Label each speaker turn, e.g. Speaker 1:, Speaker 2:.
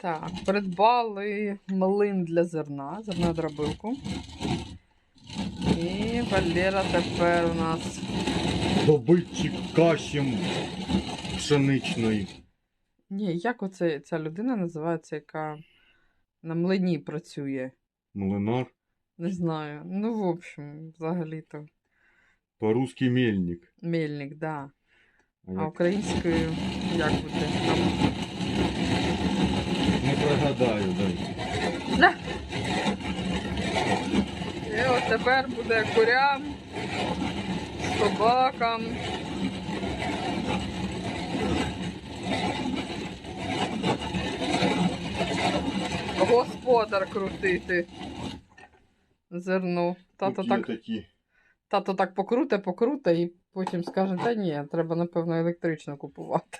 Speaker 1: Так, придбали млин для зерна, зернодробилку. І Валера тепер у нас
Speaker 2: Добитчик каші пшеничної.
Speaker 1: Ні, як оце ця людина називається, яка на млині працює?
Speaker 2: Млинар.
Speaker 1: Не знаю. Ну, в общем, взагалі-то
Speaker 2: По-русски мельник.
Speaker 1: мельник, да.
Speaker 2: А
Speaker 1: А
Speaker 2: як
Speaker 1: українською як буде? Там...
Speaker 2: прогадаю, дай.
Speaker 1: І от тепер буде курям, собакам. Господар крутити. Зерно. Тато так,
Speaker 2: такі.
Speaker 1: тато так покруте, покруте і потім скаже, та ні, треба, напевно, електрично купувати.